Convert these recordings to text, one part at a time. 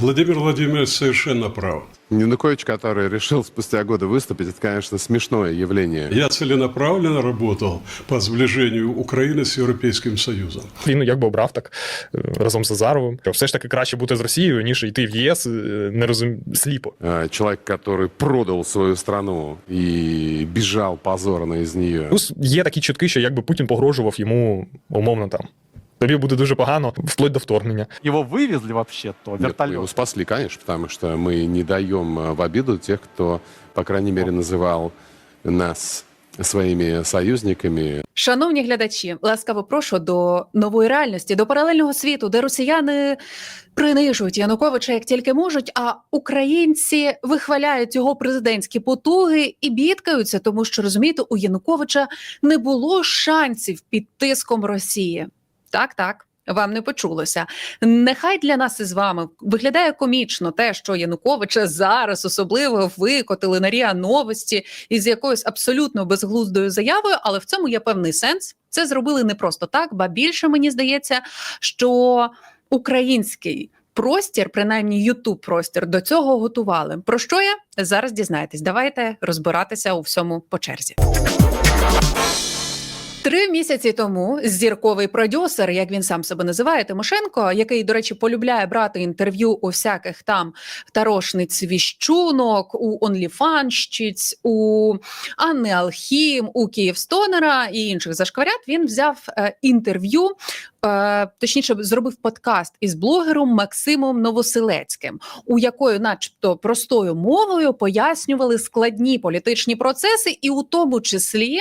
Владимир Владимирович совершенно прав. Янукович, который решил спустя годы выступить, это, конечно, смешное явление. Я целенаправленно работал по сближению Украины с Европейским Союзом. Він якби обрав так е, разом з Азаровим. що Все ж таки краще бути з Росією, ніж йти в ЄС е, не розум... сліпо. Э, Человек, который продал свою страну и бежал позорно из нее. Плюс є такі чутки, що якби Путін погрожував йому умовно там. Тобі буде дуже погано, вплоть до вторгнення. Его вывезли вообще-то, Нет, мы вертолет. его спасли, конечно, потому что мы не даем э, в обиду тех, кто, по крайней мере, называл нас своими союзниками. Шановні глядачі, ласкаво прошу до нової реальності, до паралельного світу, де росіяни принижують Януковича як тільки можуть, а українці вихваляють його президентські потуги і бідкаються, тому що розумієте, у Януковича не було шансів під тиском Росії. Так, так. Вам не почулося. Нехай для нас із вами виглядає комічно те, що Януковича зараз особливо викотили на Ріа новості із якоюсь абсолютно безглуздою заявою, але в цьому є певний сенс. Це зробили не просто так, ба більше мені здається, що український простір, принаймні Ютуб простір, до цього готували. Про що я зараз дізнаєтесь? Давайте розбиратися у всьому по черзі. Три місяці тому зірковий продюсер, як він сам себе називає, Тимошенко, який, до речі, полюбляє брати інтерв'ю у всяких там тарошниць віщунок, у онліфанщиць, у Анни Алхім, у Київстонера і інших зашкварят, він взяв е, інтерв'ю, е, точніше, зробив подкаст із блогером Максимом Новоселецьким, у якої, начебто, простою мовою пояснювали складні політичні процеси, і у тому числі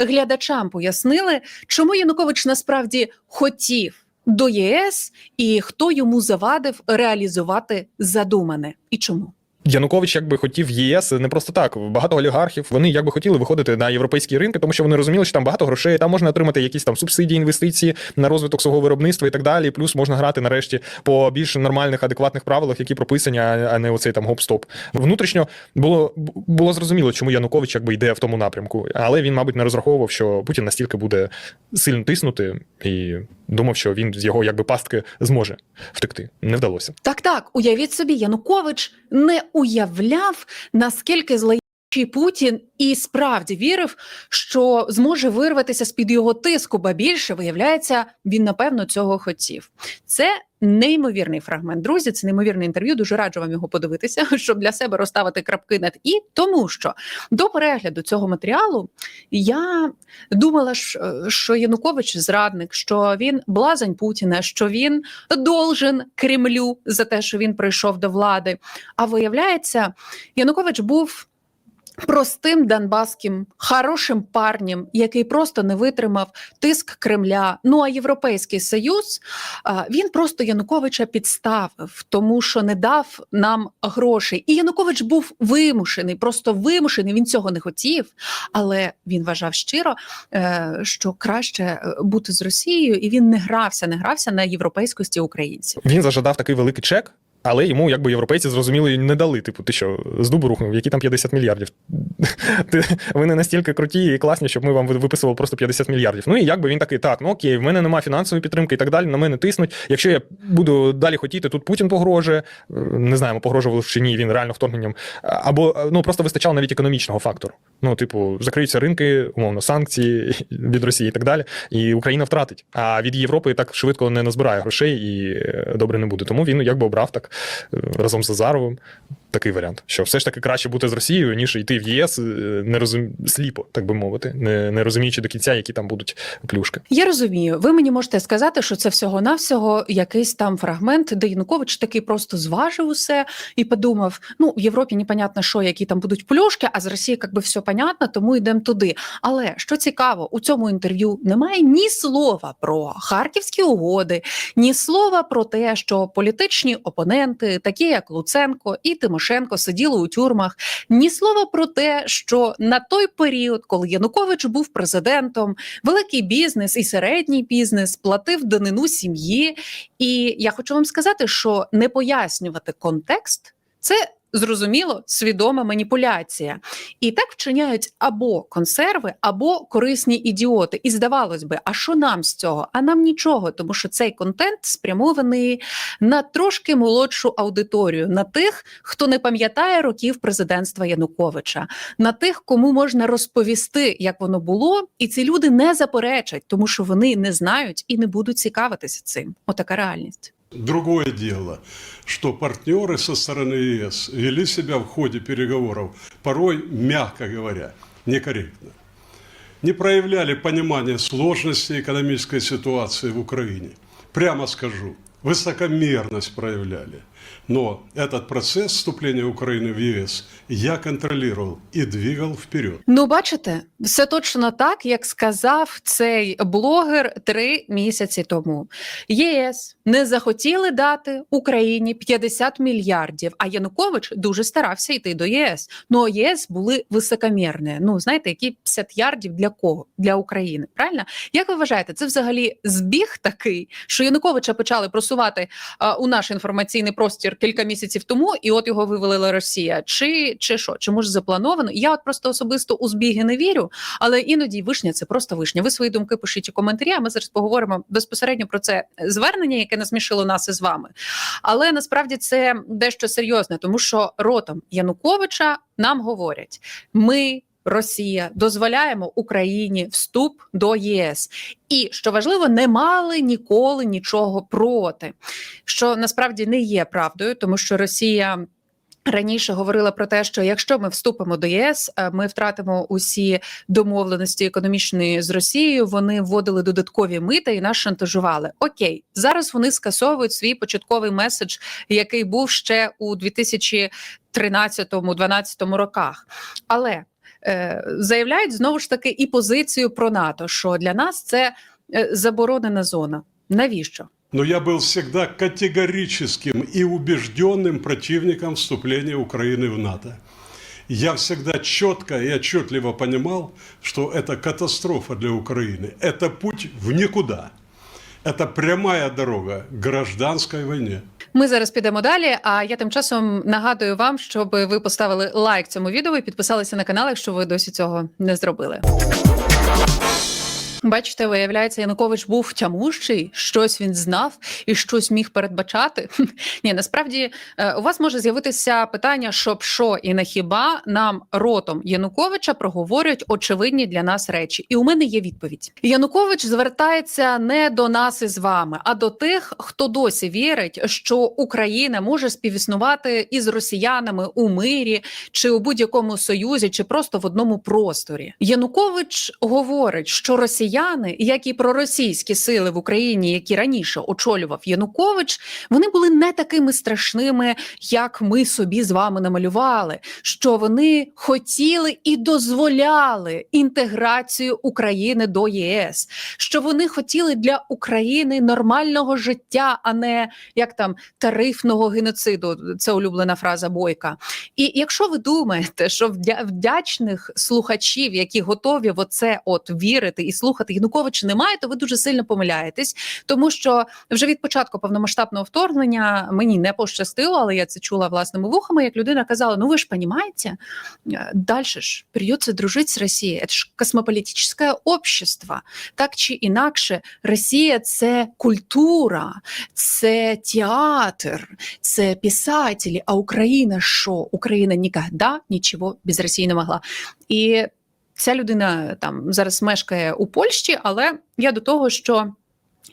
глядачам пояснили, чому Янукович насправді хотів до ЄС і хто йому завадив реалізувати задумане і чому. Янукович якби хотів ЄС не просто так. Багато олігархів вони якби хотіли виходити на європейські ринки, тому що вони розуміли, що там багато грошей, там можна отримати якісь там субсидії, інвестиції на розвиток свого виробництва і так далі. Плюс можна грати нарешті по більш нормальних, адекватних правилах, які прописані, а не оцей там гоп-стоп. Внутрішньо було було зрозуміло, чому Янукович якби йде в тому напрямку, але він, мабуть, не розраховував, що Путін настільки буде сильно тиснути, і думав, що він з його якби пастки зможе втекти. Не вдалося. Так, так, уявіть собі, Янукович не уявляв, наскільки злий Путін і справді вірив, що зможе вирватися з під його тиску, ба більше виявляється, він напевно цього хотів. Це неймовірний фрагмент. Друзі, це неймовірне інтерв'ю. Дуже раджу вам його подивитися, щоб для себе розставити крапки над і, тому що до перегляду цього матеріалу я думала, е, що Янукович зрадник, що він блазень Путіна, що він должен Кремлю за те, що він прийшов до влади. А виявляється, Янукович був. Простим донбаським хорошим парнем, який просто не витримав тиск Кремля. Ну а Європейський Союз він просто Януковича підставив, тому що не дав нам грошей. І Янукович був вимушений, просто вимушений. Він цього не хотів, але він вважав щиро, е, що краще е, бути з Росією, і він не грався, не грався на європейськості українців. Він зажадав такий великий чек. Але йому, якби європейці зрозуміли, не дали. Типу, ти що з дубу рухнув, які там 50 мільярдів. Ви не настільки круті і класні, щоб ми вам виписували просто 50 мільярдів. Ну і якби він такий, так, ну окей, в мене немає фінансової підтримки і так далі, на мене тиснуть. Якщо я буду далі хотіти, тут Путін погрожує. е, Не знаємо, погрожував чи ні, він реально вторгненням. Або ну просто вистачало навіть економічного фактору. Ну, типу, закриються ринки, умовно, санкції від Росії і так далі. І Україна втратить. А від Європи так швидко не назбирає грошей і е, добре не буде. Тому він якби обрав так е, разом з Азаровим такий варіант, що все ж таки краще бути з Росією, ніж йти в ЄС, е, не розум... сліпо, так би мовити, не, не розуміючи до кінця, які там будуть плюшки. Я розумію. Ви мені можете сказати, що це всього навсього якийсь там фрагмент, де Янукович такий просто зважив усе і подумав: ну в Європі непонятно, що які там будуть плюшки, а з Росії якби все понятно, тому йдемо туди. Але що цікаво, у цьому інтерв'ю немає ні слова про харківські угоди, ні слова про те, що політичні опоненти, такі як Луценко і Тимошенко, сиділи у тюрмах, ні слова про те, що на той період, коли Янукович був президентом, великий бізнес і середній бізнес платив данину сім'ї. І я хочу вам сказати, що не пояснювати контекст. Це Зрозуміло, свідома маніпуляція. І так вчиняють або консерви, або корисні ідіоти. І здавалось би, а що нам з цього? А нам нічого, тому що цей контент спрямований на трошки молодшу аудиторію, на тих, хто не пам'ятає років президентства Януковича, на тих, кому можна розповісти, як воно було, і ці люди не заперечать, тому що вони не знають і не будуть цікавитися цим. Отака реальність. Другое дело, что партнеры со стороны ЕС вели себя в ходе переговоров порой, мягко говоря, некорректно. Не проявляли понимания сложности экономической ситуации в Украине. Прямо скажу, высокомерность проявляли. Но этот процесс вступления Украины в ЕС я контролировал и двигал вперед. Ну, бачите, все точно так, як сказав цей блогер три місяці тому. ЄС не захотіли дати Україні 50 мільярдів, а Янукович дуже старався йти до ЄС. Ну ЄС були високомірні. Ну знаєте, які 50 ярдів для кого? Для України. Правильно? Як ви вважаєте, це взагалі збіг такий, що Януковича почали просувати а, у наш інформаційний простір кілька місяців тому, і от його вивалила Росія? Чи, чи що? Чи може заплановано? Я от просто особисто у збіги не вірю, але іноді вишня це просто вишня. Ви свої думки пишіть у коментарі. А ми зараз поговоримо безпосередньо про це звернення, яке насмішило нас із вами. Але насправді це дещо серйозне, тому що ротом Януковича нам говорять: ми. Росія дозволяємо Україні вступ до ЄС, і що важливо, не мали ніколи нічого проти, що насправді не є правдою, тому що Росія раніше говорила про те, що якщо ми вступимо до ЄС, е, ми втратимо усі домовленості економічної з Росією. Вони вводили додаткові мита і нас шантажували. Окей, зараз вони скасовують свій початковий меседж, який був ще у 2013-2012 роках. Але заявляють знову ж таки і позицію про НАТО, що для нас це е, заборонена зона. Навіщо? Но я был всегда категорическим и убежденным противником вступления Украины в НАТО. Я всегда четко и отчетливо понимал, что это катастрофа для Украины. Это путь в никуда. Это прямая дорога к гражданской войне. Ми зараз підемо далі. А я тим часом нагадую вам, щоб ви поставили лайк цьому відео і підписалися на канал, якщо ви досі цього не зробили. Бачите, виявляється, Янукович був тямущий, щось він знав і щось міг передбачати. Ні, насправді е, у вас може з'явитися питання, щоб що і не хіба нам ротом Януковича проговорюють очевидні для нас речі. І у мене є відповідь. Янукович звертається не до нас із вами, а до тих, хто досі вірить, що Україна може співіснувати із росіянами у мирі чи у будь-якому союзі, чи просто в одному просторі. Янукович говорить, що росіяни, як і проросійські сили в Україні, які раніше очолював Янукович, вони були не такими страшними, як ми собі з вами намалювали. Що вони хотіли і дозволяли інтеграцію України до ЄС, що вони хотіли для України нормального життя, а не як там тарифного геноциду. Це улюблена фраза Бойка. І якщо ви думаєте, що вдя- вдячних слухачів, які готові в оце от вірити і слухати Януковича, немає, то ви дуже сильно помиляєтесь, тому що вже від початку повномасштабного вторгнення мені не пощастило, але я це чула власними вухами. Як людина казала: ну ви ж розумієте, далі ж придется дружити з Росією. Це ж космополітичне общество. Так чи інакше, Росія це культура, це театр, це писателі. А Україна що? Україна ніколи нічого без Росії не могла. І ця людина там зараз мешкає у Польщі, але я до того, що.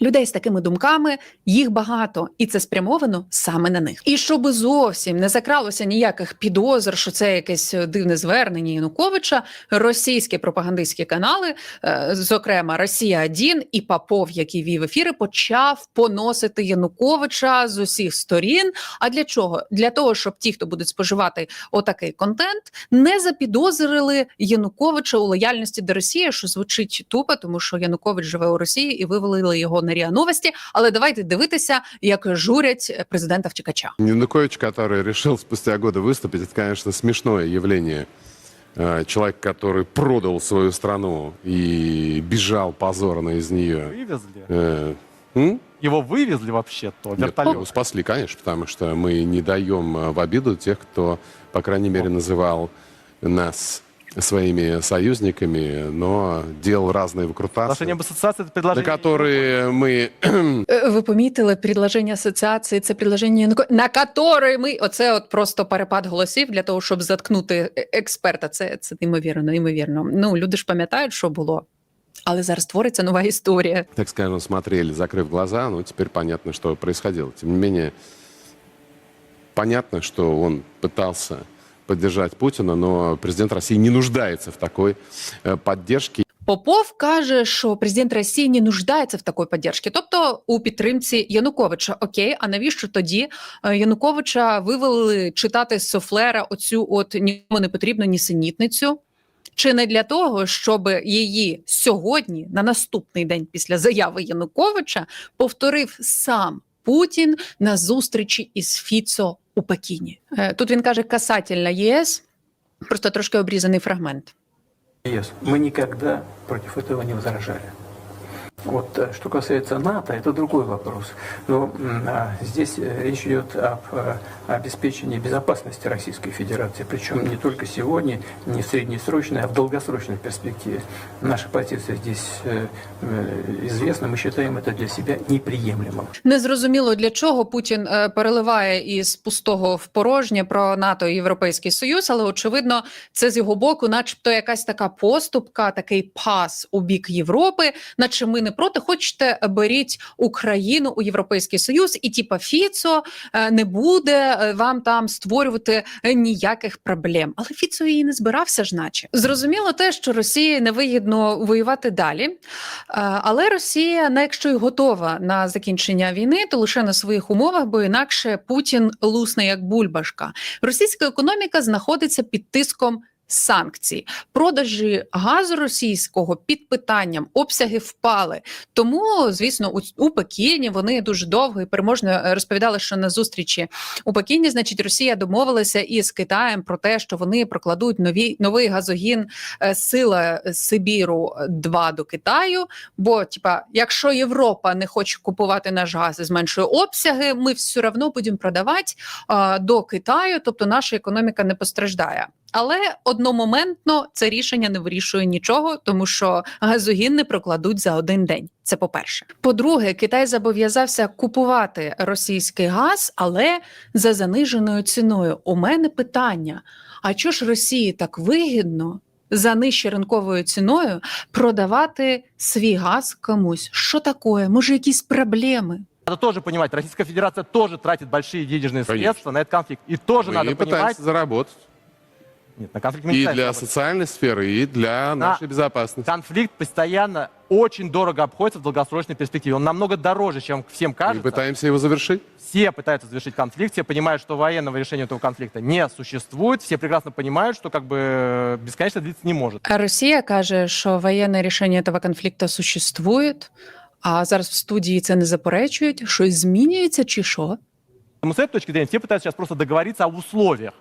Людей з такими думками їх багато, і це спрямовано саме на них. І щоб зовсім не закралося ніяких підозр, що це якесь дивне звернення Януковича, російські пропагандистські канали, е, зокрема Росія 1 і Попов, який вів ефіри, почав поносити Януковича з усіх сторін. А для чого? Для того, щоб ті, хто будуть споживати отакий контент, не запідозрили Януковича у лояльності до Росії, що звучить тупо, тому що Янукович живе у Росії і вивалили його на РІА Новості. Але давайте дивитися, як журять президента втікача. Янукович, который решил спустя годы выступить, это, конечно, смешное явление. Э, Человек, который продал свою страну и бежал позорно из нее. Вывезли. Э, м? его вывезли вообще-то, Нет, вертолет. его спасли, конечно, потому что мы не даем э, в обиду тех, кто, по крайней мере, называл нас своими союзниками, но делал разные Соглашение об выкрутасы, ассоциации это на предложение... которые мы Е, Ви помітили предложення асоціації, це предложення Януко- на которое ми оце от просто перепад голосів для того, щоб заткнути е- експерта. Це, це неймовірно, неймовірно. Ну люди ж пам'ятають, що було. Але зараз твориться нова історія. так скажем, смотрели, закрыв глаза, ну, теперь понятно, что происходило. Тем не менее, понятно, что он пытался поддержать Путина, но президент России не нуждается в такой э, поддержке. Попов каже, що президент Росії не нуждається в такій підтримці, тобто у підтримці Януковича. Окей, а навіщо тоді е, Януковича вивели читати Софлера оцю от нікому не потрібну нісенітницю? Чи не для того, щоб її сьогодні, на наступний день після заяви Януковича, повторив сам Путін на зустрічі із Фіцо у Пекіні? Е, Тут він каже касательно ЄС, просто трошки обрізаний фрагмент. ЄС ми ніколи проти этого не возражали. Вот э, что касается НАТО, это другой вопрос. Но м, а, здесь э, речь идет об э, обеспечении безопасности Российской Федерации, причем не только сегодня, не в среднесрочной, а в долгосрочной перспективе. Наша позиция здесь э, э, известна, мы считаем это для себя неприемлемым. Незрозуміло для чого Путін е, переливає із пустого в порожнє про НАТО і Європейський Союз, але очевидно, це з його боку, начебто, якась така поступка, такий пас у бік Європи, наче ми не проти. Хочете, беріть Україну у Європейський Союз, і типа Фіцо е, не буде е, вам там створювати ніяких проблем. Але Фіцо її не збирався ж, наче зрозуміло те, що Росії невигідно воювати далі. Е, Але Росія, не якщо й готова на закінчення війни, то лише на своїх умовах, бо інакше Путін лусне як бульбашка. Російська економіка знаходиться під тиском. Санкцій, продажі газу російського під питанням, обсяги впали. Тому, звісно, у, у Пекіні вони дуже довго і переможно е, розповідали, що на зустрічі у Пекіні, значить, Росія домовилася із Китаєм про те, що вони прокладуть нові новий газогін е, сила Сибіру 2 до Китаю. Бо, типа, якщо Європа не хоче купувати наш газ і зменшує обсяги, ми все одно будемо продавати а, до Китаю, тобто наша економіка не постраждає Але одномоментно це рішення не вирішує нічого, тому що газогін не прокладуть за один день. Це по-перше. По-друге, Китай зобов'язався купувати російський газ, але за заниженою ціною. У мене питання: а чого ж Росії так вигідно за нижче ринковою ціною продавати свій газ комусь? Що таке? Може, якісь проблеми? Надо тоже понимать, Российская Федерация тоже тратит большие денежные Конечно. средства на этот конфликт. И тоже мы надо понимать... пытаемся заработать. Нет, на конфликт мы не И пытаемся для работать. социальной сферы, и для нашей безопасности. Конфликт постоянно очень дорого обходится в долгосрочной перспективе. Он намного дороже, чем всем Мы кажется. пытаемся его завершить. Все пытаются завершить конфликт, все понимают, что военного решения этого конфликта не существует, все прекрасно понимают, что как бы э, бесконечно длиться не может. А Росія каже, що воєнне рішення цього конфлікту существує, а зараз в студії це не заперечують. Щось змінюється чи що? Поэтому с этой точки зрения все пытаются сейчас просто договориться об условиях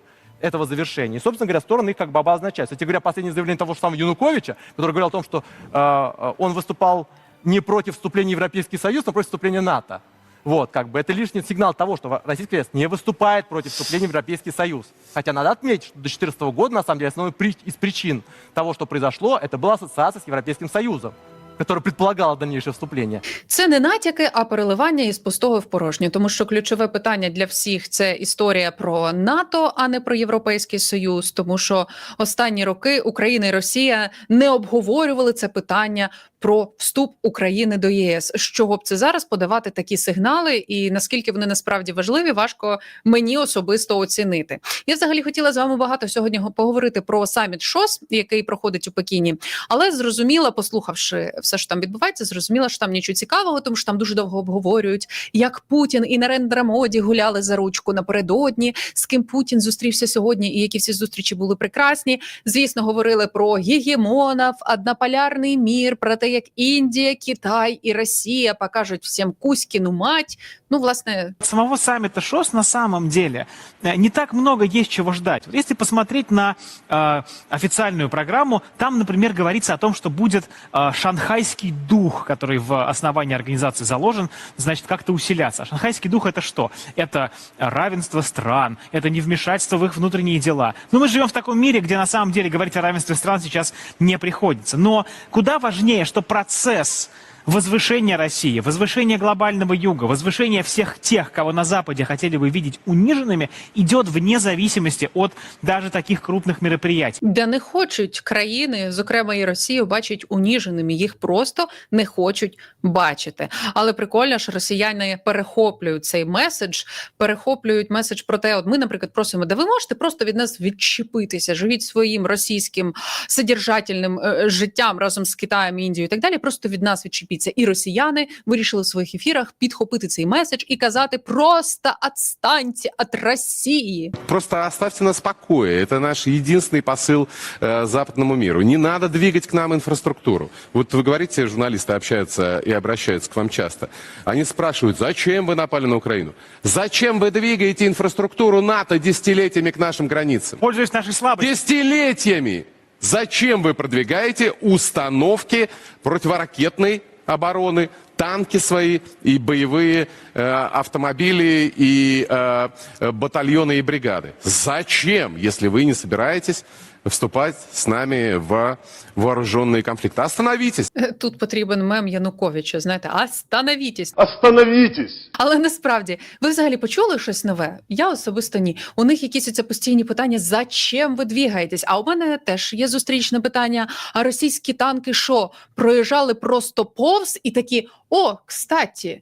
этого завершения. И, собственно говоря, стороны их как бы обозначают. Кстати говоря, последнее заявление того же самого Януковича, который говорил о том, что э, э, он выступал не против вступления в Европейский Союз, но против вступления НАТО. Вот, как бы это лишний сигнал того, что Российская Федерация не выступает против вступления в Европейский Союз. Хотя надо отметить, что до 2014 года, на самом деле, основной из причин того, что произошло, это была ассоциация с Европейским Союзом, которая предполагало дальнейшее вступление. Це не натяки, а переливання із пустого в порожнє, тому що ключове питання для всіх це історія про НАТО, а не про Європейський Союз. Тому що останні роки Україна і Росія не обговорювали це питання про вступ України до ЄС. З чого б це зараз подавати такі сигнали, і наскільки вони насправді важливі, важко мені особисто оцінити. Я взагалі хотіла з вами багато сьогодні поговорити про саміт ШОС, який проходить у Пекіні, але зрозуміла, послухавши все, що там відбувається, зрозуміла, що там нічого цікавого, тому що там дуже довго обговорюють, як Путін і Нарендра Моді гуляли за ручку напередодні, з ким Путін зустрівся сьогодні, і які всі зустрічі були прекрасні. Звісно, говорили про гегемонів, однополярний мір, про те, як Індія, Китай і Росія покажуть всім Кузькіну мать. Ну, власне, самого саммита ШОС на самом деле э, не так много есть чего ждать. Вот если посмотреть на э, официальную программу, там, например, говорится о том, что будет э, шанхайский дух, который в основании организации заложен, значит, как-то усиляться. А шанхайский дух это что? Это равенство стран, это невмешательство в их внутренние дела. Ну, мы живем в таком мире, где на самом деле говорить о равенстве стран сейчас не приходится. Но куда важнее, что процесс возвышение России, возвышение глобального юга, возвышение всех тех, кого на Западе хотели бы видеть униженными, идет вне зависимости от даже таких крупных мероприятий. де не хочуть країни, зокрема і Росію, бачать уніженими. Їх просто не хочуть бачити. Але прикольно, що росіяни перехоплюють цей меседж, перехоплюють меседж про те, от ми, наприклад, просимо, де ви можете просто від нас відчепитися, живіть своїм російським содержательним е, життям разом з Китаєм, Індією і так далі. Просто від нас відчепіться. І росіяни вирішили в своїх ефірах підхопити цей меседж і казати: просто отстаньте від Росії. Просто оставьте нас в покое. Это наш единственный посыл э, западному миру. Не надо двигать к нам инфраструктуру. Вот вы говорите, журналисты общаются и обращаются к вам часто. Они спрашивают, зачем вы напали на Украину? Зачем вы двигаете инфраструктуру НАТО десятилетиями к нашим границам? Пользуясь нашей слабостью, Десятилетиями! Зачем вы продвигаете установки противоракетной обороны, танки свои и боевые э, автомобили и э, э, батальоны и бригады? Зачем, если вы не собираетесь вступать с нами в вооруженные конфликты? Остановитесь! Е, Тут потрібен мем Януковича. Знаєте, остановітесь. Остановитесь! Але насправді ви взагалі почули щось нове? Я особисто ні. У них якісь оце постійні питання: зачем ви двігаєтесь? А у мене теж є зустрічне питання: а російські танки що проїжджали просто повз і такі: о, кстаті.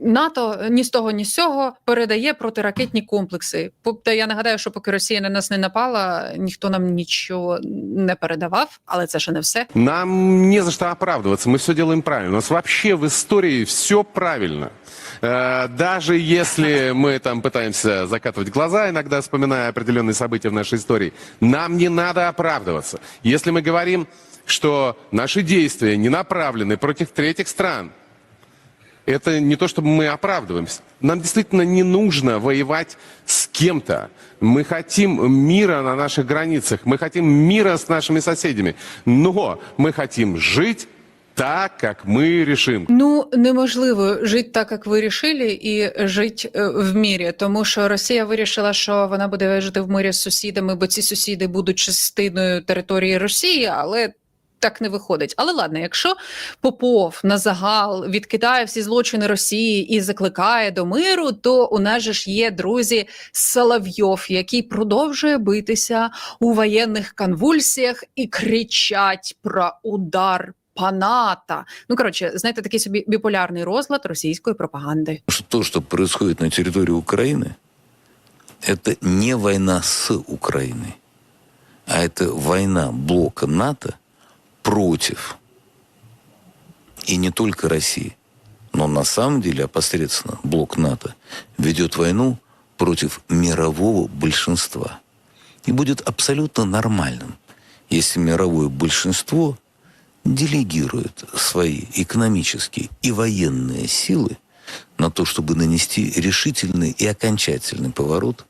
НАТО ні з того, ні з цього передає протиракетні комплекси. Тобто я нагадаю, що поки Росія на нас не напала, ніхто нам нічого не передавав, але це ще не все. Нам не за что оправдываться, мы все делаем правильно. У нас вообще в истории все правильно. Э, Даже если мы там пытаемся закатывать глаза, иногда вспоминая определенные события в нашей истории, нам не надо оправдываться. Если мы говорим, что наши действия не направлены против третьих стран, это не то, чтобы мы оправдываемся. Нам действительно не нужно воевать с кем-то. Мы хотим мира на наших границах, мы хотим мира с нашими соседями. Но мы хотим жить так, как мы решим. Ну неможливо жити так, як ви рішили, і жити е, в мірі, тому що Росія вирішила, що вона буде жити в мирі з сусідами, бо ці сусіди будуть частиною території Росії, але. Так не виходить. Але ладно, якщо Попов на загал відкидає всі злочини Росії і закликає до миру, то у нас же ж є друзі Соловйов, який продовжує битися у воєнних конвульсіях і кричать про удар паната. Ну коротше, знаєте, такий собі біполярний розлад російської пропаганди. что то, что происходит на территории Украины, это не война с Украиной, а это война блока НАТО против и не только России, но на самом деле опосредственно блок НАТО ведет войну против мирового большинства. И будет абсолютно нормальным, если мировое большинство делегирует свои экономические и военные силы на то, чтобы нанести решительный и окончательный поворот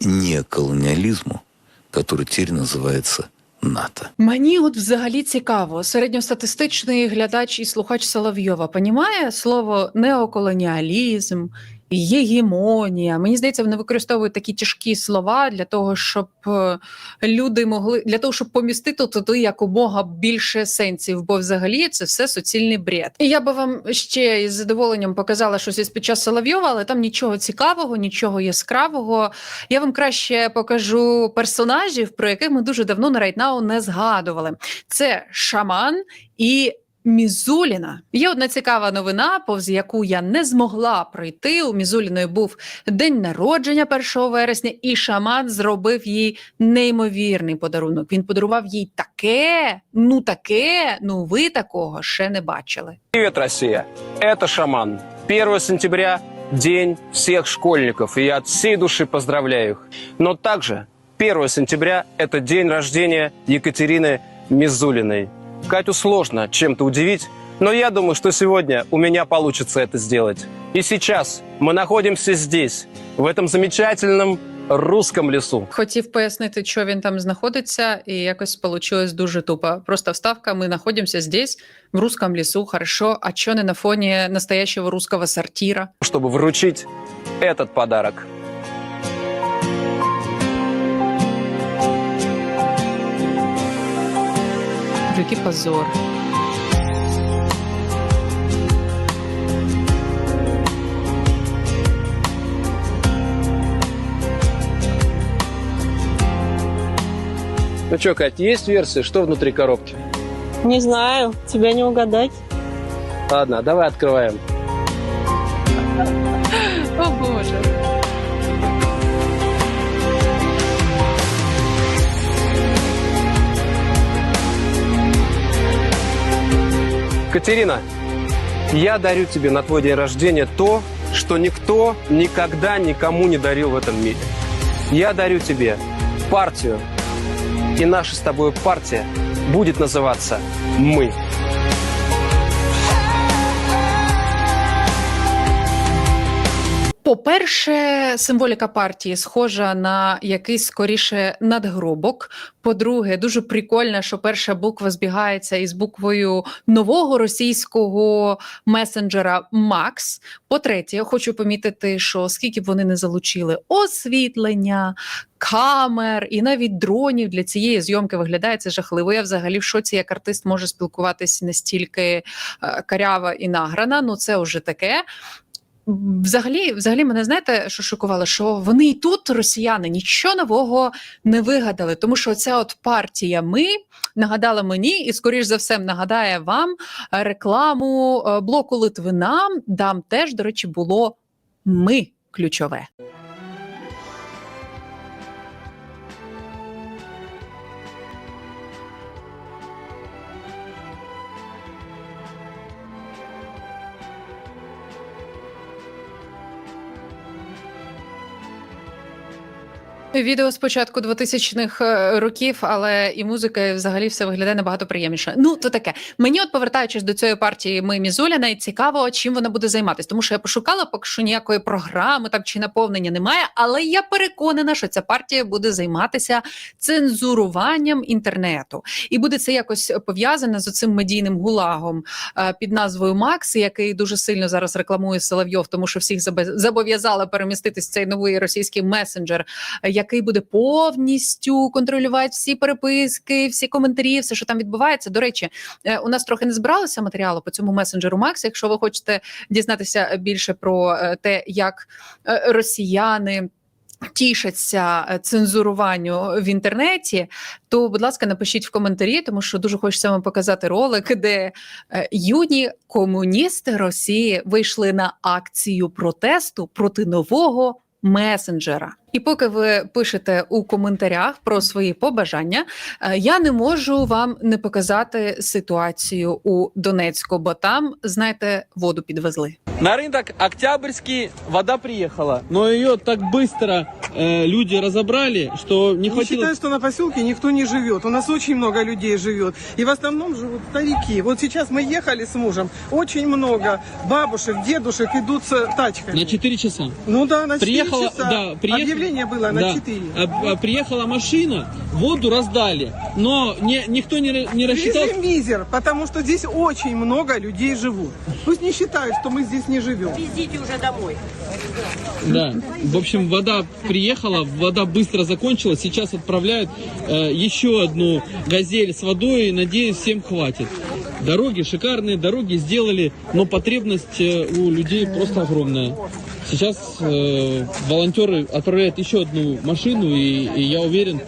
неоколониализму, который теперь называется НАТО. Мені от взагалі цікаво, середньостатистичний глядач і слухач Соловйова понімає слово неоколоніалізм, єгемонія. Мені здається, вони використовують такі тяжкі слова для того, щоб е, люди могли для того, щоб помістити туди якомога більше сенсів, бо взагалі це все суцільний бред. І я би вам ще із задоволенням показала щось із під час Соловйова, але там нічого цікавого, нічого яскравого. Я вам краще покажу персонажів, про яких ми дуже давно на Райтнау не згадували. Це шаман і. Мізуліна є одна цікава новина, повз яку я не змогла пройти. У Мізуліної був день народження 1 вересня, і шаман зробив їй неймовірний подарунок. Він подарував їй таке, ну таке, ну ви такого ще не бачили. Привет, Россия! Это Шаман. 1 сентября – день всех школьников, и я от всей души поздравляю их. Но также 1 сентября – это день рождения Екатерины Мизулиной. Катю сложно чем-то удивить, но я думаю, что сегодня у меня получится это сделать. И сейчас мы находимся здесь, в этом замечательном русском лесу. Хотів пояснити, що він там знаходиться, і якось получилось дуже тупо. Просто вставка, ми знаходимося здесь, в русском лесу, хорошо, а чё не на фоне настоящего русского сортира? чтобы вручить этот подарок. Який позор. Ну что, Кать, есть версия, что внутри коробки? Не знаю, тебя не угадать. Ладно, давай открываем. О Боже. Катерина, я дарю тебе на твой день рождения то, что никто никогда никому не дарил в этом мире. Я дарю тебе партию. И наша с тобой партия будет называться «Мы». По-перше, символіка партії схожа на якийсь скоріше надгробок. По-друге, дуже прикольно, що перша буква збігається із буквою нового російського месенджера Макс. По-третє, хочу помітити, що скільки б вони не залучили освітлення, камер і навіть дронів для цієї зйомки виглядає це жахливо. Я взагалі в шоці, як артист може спілкуватись настільки е, карява і награна. Ну це вже таке. Взагалі, взагалі, мене знаєте, що шокувало, що вони і тут, росіяни, нічого нового не вигадали, тому що ця от партія ми нагадала мені, і скоріш за все нагадає вам рекламу е, блоку Литвина. Там теж, до речі, було ми ключове. Відео з початку 2000-х е, років, але і музика, і взагалі все виглядає набагато приємніше. Ну, то таке. Мені, от повертаючись до цієї партії Ми Мізуляна, цікаво, чим вона буде займатися. Тому що я пошукала, поки що ніякої програми так чи наповнення немає. Але я переконана, що ця партія буде займатися цензуруванням інтернету, і буде це якось пов'язане з оцим медійним гулагом е, під назвою Макс, який дуже сильно зараз рекламує Соловйов, тому що всіх зобов'язала переміститись цей новий російський месенджер який буде повністю контролювати всі переписки, всі коментарі, все, що там відбувається. До речі, е, у нас трохи не збиралося матеріалу по цьому месенджеру Макс. Якщо ви хочете дізнатися більше про е, те, як е, росіяни. Тішаться цензуруванню в інтернеті, то, будь ласка, напишіть в коментарі, тому що дуже хочеться вам показати ролик, де юні комуністи Росії вийшли на акцію протесту проти нового месенджера. І поки ви пишете у коментарях про свої побажання, е, я не можу вам не показати ситуацію у Донецьку, бо там, знаєте, воду підвезли. На рынок Октябрьский вода приехала, но ее так быстро э, люди разобрали, что не Не хватило... считаю, что на поселке никто не живет. У нас очень много людей живет. И в основном живут старики. Вот сейчас мы ехали с мужем. Очень много бабушек, дедушек идут с тачками. На 4 часа. Ну да, на 4 Приехала, часа. да, приехала- Объявление было на Да. 4. А- а приехала машина, воду раздали, но не, никто не, не рассчитал... Режим мизер, потому что здесь очень много людей живут. Пусть не считают, что мы здесь не живем. Да. В общем, вода приехала, вода быстро закончилась. Сейчас отправляют э, еще одну газель с водой. Надеюсь, всем хватит. Дороги шикарные, дороги сделали, но потребность э, у людей просто огромная. Сейчас э, волонтеры отправляют еще одну машину, и, и я уверен,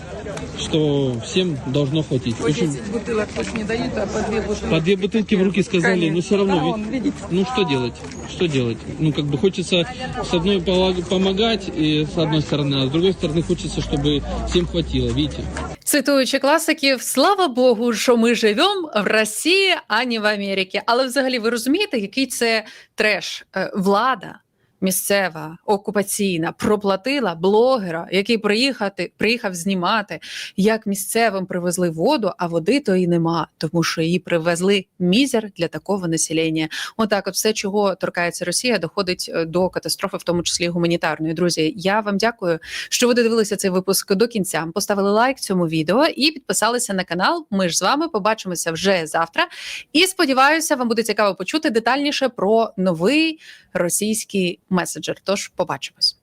что всем должно хватить. В общем, бутылок пусть не дают, а по две бутылки. по две бутылки в руки сказали, но все равно, ведь- ну что делать? Что делать? Ну как бы хочется с одной полаг- помогать, и с одной стороны, а с другой стороны хочется, чтобы всем хватило, видите? Цитуючи класиків, слава Богу, що ми живемо в Росії, а не в Америці. Але взагалі ви розумієте, який це треш? Е, Влада місцева окупаційна проплатила блогера, який приїхати, приїхав знімати, як місцевим привезли воду, а води то і нема, тому що її привезли мізер для такого населення. Отак, от все, чого торкається Росія, доходить е, до катастрофи, в тому числі гуманітарної. Друзі, я вам дякую, що ви додивилися цей випуск до кінця. Поставили лайк цьому відео і підписалися на канал. Ми ж з вами побачимося вже завтра. І сподіваюся, вам буде цікаво почути детальніше про новий російський меседжер. Тож побачимось.